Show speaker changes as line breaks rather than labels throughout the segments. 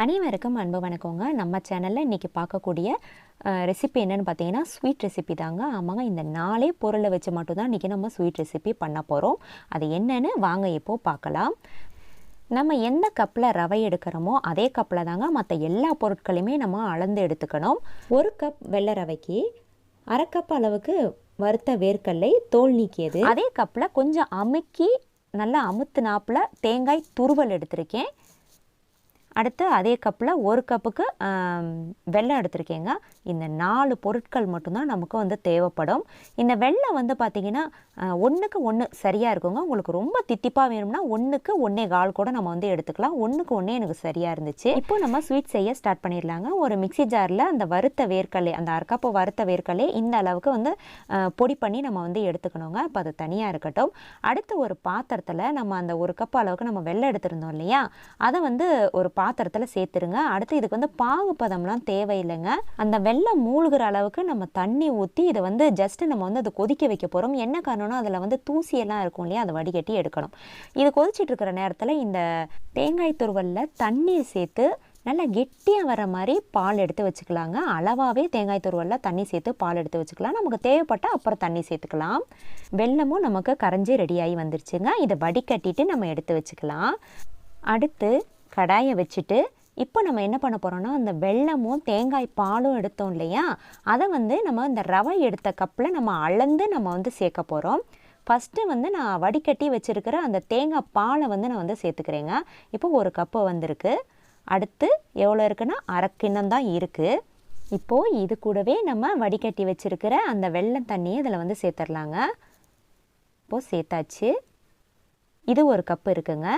அனைவருக்கும் அன்பு வணக்கங்க. நம்ம சேனலில் இன்றைக்கி பார்க்கக்கூடிய ரெசிபி என்னென்னு பார்த்தீங்கன்னா ஸ்வீட் ரெசிபி தாங்க. ஆமாங்க இந்த நாலே பொருளை வச்சு மட்டும்தான் இன்றைக்கி நம்ம ஸ்வீட் ரெசிபி பண்ண போகிறோம் அது என்னன்னு வாங்க இப்போது பார்க்கலாம். நம்ம எந்த கப்பில் ரவை எடுக்கிறோமோ அதே கப்பில் தாங்க மற்ற எல்லா பொருட்களையுமே நம்ம அளந்து எடுத்துக்கணும். ஒரு கப் வெள்ளை ரவைக்கு அரை கப் அளவுக்கு வறுத்த வேர்க்கல்லை தோல் நீக்கியது. அதே கப்பில் கொஞ்சம் அமுக்கி நல்லா அமுத்து நாப்பில் தேங்காய் துருவல் எடுத்திருக்கேன். அடுத்து அதே கப்பில் ஒரு கப்புக்கு வெள்ளம் வெல்லம் எடுத்திருக்கேங்க. இந்த நாலு பொருட்கள் மட்டும்தான் நமக்கு வந்து தேவைப்படும். இந்த வெள்ளம் வந்து பார்த்திங்கன்னா ஒன்றுக்கு ஒன்று சரியாக இருக்குங்க. உங்களுக்கு ரொம்ப தித்திப்பாக வேணும்னா ஒன்றுக்கு ஒன்றே கால் கூட நம்ம வந்து எடுத்துக்கலாம். ஒன்றுக்கு ஒன்றே எனக்கு சரியாக இருந்துச்சு. இப்போ நம்ம ஸ்வீட் செய்ய ஸ்டார்ட் பண்ணிடலாங்க. ஒரு மிக்ஸி ஜாரில் அந்த வறுத்த வேர்க்கலை அந்த அரைக்கப்பு வறுத்த வேர்க்கலை இந்த அளவுக்கு வந்து பொடி பண்ணி நம்ம வந்து எடுத்துக்கணுங்க. இப்போ அது தனியாக இருக்கட்டும். அடுத்து ஒரு பாத்திரத்தில் நம்ம அந்த ஒரு கப் அளவுக்கு நம்ம வெள்ளம் எடுத்திருந்தோம் இல்லையா? அதை வந்து ஒரு பாத்திரத்தில் சேர்த்துருங்க. அடுத்து இதுக்கு வந்து பாகு பதம்லாம் தேவையில்லைங்க. அந்த வெள்ளம் மூழ்கிற அளவுக்கு நம்ம தண்ணி ஊற்றி இதை வந்து ஜஸ்ட்டு நம்ம வந்து அதை கொதிக்க வைக்க போகிறோம் என்ன காரணம்னா அதில் வந்து தூசியெல்லாம் இருக்கும் இல்லையா? அதை வடிகட்டி எடுக்கணும். இது கொதிச்சிட்டு இருக்கிற நேரத்தில் இந்த தேங்காய் துருவலில் தண்ணீர் சேர்த்து நல்லா கெட்டியாக வர மாதிரி பால் எடுத்து வச்சுக்கலாங்க. அளவாகவே தேங்காய் துருவலில் தண்ணி சேர்த்து பால் எடுத்து வச்சுக்கலாம். நமக்கு தேவைப்பட்டால் அப்புறம் தண்ணி சேர்த்துக்கலாம். வெல்லமும் நமக்கு கரைஞ்சி ரெடியாகி வந்துருச்சுங்க. இதை வடிகட்டிட்டு நம்ம எடுத்து வச்சுக்கலாம். அடுத்து கடாயை வச்சுட்டு இப்போ நம்ம என்ன பண்ண போகிறோம்னா அந்த வெல்லமும் தேங்காய் பாலும் எடுத்தோம் இல்லையா? அதை வந்து நம்ம இந்த ரவை எடுத்த கப்பில் நம்ம அளந்து நம்ம வந்து சேர்க்க போகிறோம் ஃபஸ்ட்டு வந்து நான் வடிகட்டி வச்சுருக்கிற அந்த தேங்காய் பாலை வந்து நான் வந்து சேர்த்துக்கிறேங்க. இப்போ ஒரு கப்பு வந்திருக்கு. அடுத்து எவ்வளோ இருக்குன்னா அரை கிண்ணம் தான் இருக்குது இப்போது இது கூடவே நம்ம வடிகட்டி வச்சுருக்கிற அந்த வெல்லம் தண்ணியை இதில் வந்து சேர்த்துடலாங்க. இப்போது சேர்த்தாச்சு. இது ஒரு கப்பு இருக்குங்க.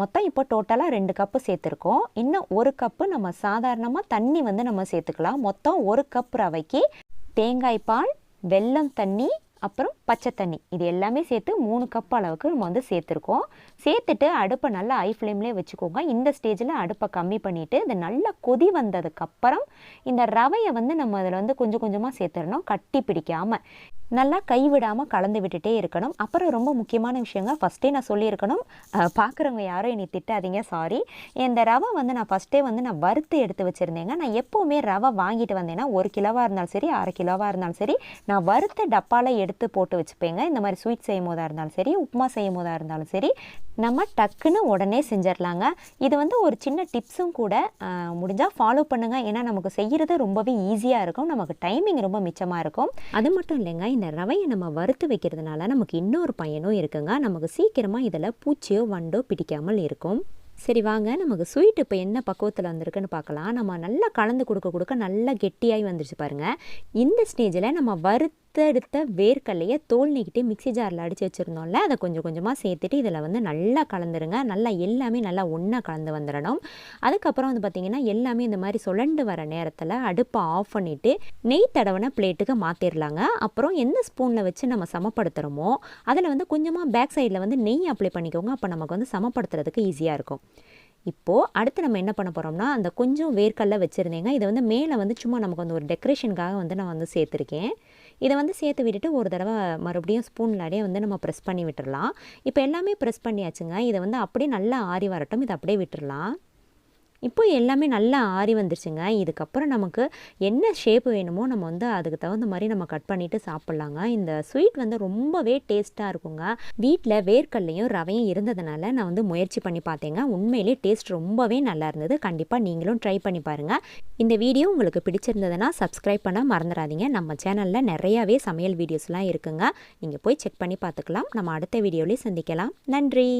மொத்தம் இப்போ டோட்டலாக ரெண்டு கப்பு சேர்த்துருக்கோம். இன்னும் ஒரு கப்பு நம்ம சாதாரணமாக தண்ணி வந்து நம்ம சேர்த்துக்கலாம். மொத்தம் ஒரு கப் ரவைக்கு தேங்காய் பால் வெல்லம் தண்ணி அப்புறம் பச்சை தண்ணி. இது எல்லாமே சேர்த்து மூணு கப் அளவுக்கு நம்ம வந்து சேர்த்துருக்கோம். சேர்த்துட்டு அடுப்பை நல்லா ஐ ஃப்ளேம்லேயே வச்சுக்கோங்க. இந்த ஸ்டேஜில் அடுப்பை கம்மி பண்ணிவிட்டு இது நல்லா கொதி வந்ததுக்கப்புறம் இந்த ரவையை வந்து நம்ம அதில் வந்து கொஞ்சம் கொஞ்சமாக சேர்த்துடணும். கட்டி பிடிக்காமல் நல்லா கைவிடாமல் கலந்து விட்டுட்டே இருக்கணும். அப்புறம் ரொம்ப முக்கியமான விஷயங்க ஃபஸ்ட்டே நான் சொல்லியிருக்கணும். பார்க்குறவங்க யாரும் என்னை திட்டாதீங்க. சாரி இந்த ரவை வந்து நான் ஃபஸ்ட்டே வந்து நான் வறுத்து எடுத்து வச்சுருந்தேங்க. நான் எப்போவுமே ரவை வாங்கிட்டு வந்தேன்னா ஒரு கிலோவாக இருந்தாலும் சரி அரை கிலோவாக இருந்தாலும் சரி நான் வறுத்த டப்பாவில் எடுத்து போட்டு வச்சுப்பேங்க. இந்த மாதிரி ஸ்வீட் செய்யும் போதாக இருந்தாலும் சரி உப்புமா செய்யும் போதாக இருந்தாலும் சரி நம்ம டக்குன்னு உடனே செஞ்சிடலாங்க இது வந்து ஒரு சின்ன டிப்ஸும் கூட முடிஞ்சால் ஃபாலோ பண்ணுங்கள் ஏன்னா நமக்கு செய்கிறது ரொம்பவே ஈஸியாக இருக்கும். நமக்கு டைமிங் ரொம்ப மிச்சமாக இருக்கும். அது மட்டும் இல்லைங்க இந்த ரவையை நம்ம வறுத்து வைக்கிறதுனால நமக்கு இன்னொரு பயனும் இருக்குங்க. நமக்கு சீக்கிரமாக இதில் பூச்சியோ வண்டோ பிடிக்காமல் இருக்கும். சரி வாங்க. நமக்கு ஸ்வீட் இப்போ என்ன பக்குவத்தில் வந்திருக்குன்னு பார்க்கலாம் நம்ம நல்லா கலந்து கொடுக்க கொடுக்க நல்லா கெட்டியாகி வந்துருச்சு பாருங்கள் இந்த ஸ்டேஜில் நம்ம வறுத்தெடுத்த வேர்க்கடலையை தோல் நீக்கிட்டு மிக்ஸி ஜாரில் அடித்து வச்சுருந்தோம்ல அதை கொஞ்சம் கொஞ்சமாக சேர்த்துட்டு இதில் வந்து நல்லா கலந்துருங்க. நல்லா எல்லாமே நல்லா ஒன்றா கலந்து வந்துடணும். அதுக்கப்புறம் வந்து பார்த்திங்கன்னா எல்லாமே இந்த மாதிரி சுழண்டு வர நேரத்தில் அடுப்பை ஆஃப் பண்ணிவிட்டு நெய் தடவன பிளேட்டுக்கு மாற்றிடலாங்க அப்புறம் எந்த ஸ்பூனில் வச்சு நம்ம சமப்படுத்துகிறோமோ அதில் வந்து கொஞ்சமாக பேக் சைடில் வந்து நெய் அப்ளை பண்ணிக்கோங்க. அப்போ நமக்கு வந்து சமப்படுத்துறதுக்கு ஈஸியாக இருக்கும். இப்போது அடுத்து நம்ம என்ன பண்ண போகிறோம்னா அந்த கொஞ்சம் வேர்க்கடலை வச்சுருந்தேங்க. இதை வந்து மேலே வந்து சும்மா நமக்கு வந்து ஒரு டெக்கரேஷனுக்காக வந்து நான் வந்து சேர்த்துருக்கேன். இதை வந்து சேர்த்து விட்டுட்டு ஒரு தடவை மறுபடியும் ஸ்பூன்லாடியே வந்து நம்ம ப்ரெஸ் பண்ணி விட்டுடலாம் இப்போ எல்லாமே ப்ரெஸ் பண்ணியாச்சுங்க. இதை வந்து அப்படியே நல்லா ஆறி வரட்டும். இதை அப்படியே விட்டுடலாம் இப்போ எல்லாமே நல்லா ஆறி வந்துருச்சுங்க. இதுக்கப்புறம் நமக்கு என்ன ஷேப் வேணுமோ நம்ம வந்து அதுக்கு தகுந்த மாதிரி நம்ம கட் பண்ணிவிட்டு சாப்பிட்லாங்க. இந்த ஸ்வீட் வந்து ரொம்பவே டேஸ்ட்டாக இருக்குங்க. வீட்டில் வேர்க்கல்லையும் ரவையும் இருந்ததுனால நான் வந்து முயற்சி பண்ணி பார்த்தேங்க. உண்மையிலே டேஸ்ட் ரொம்பவே நல்லா இருந்தது. கண்டிப்பாக நீங்களும் ட்ரை பண்ணி பாருங்கள் இந்த வீடியோ உங்களுக்கு பிடிச்சிருந்ததுன்னா சப்ஸ்கிரைப் பண்ண மறந்துடாதீங்க. நம்ம சேனலில் நிறையாவே சமையல் வீடியோஸ்லாம் இருக்குங்க. நீங்கள் போய் செக் பண்ணி பார்த்துக்கலாம். நம்ம அடுத்த வீடியோலேயே சந்திக்கலாம். நன்றி.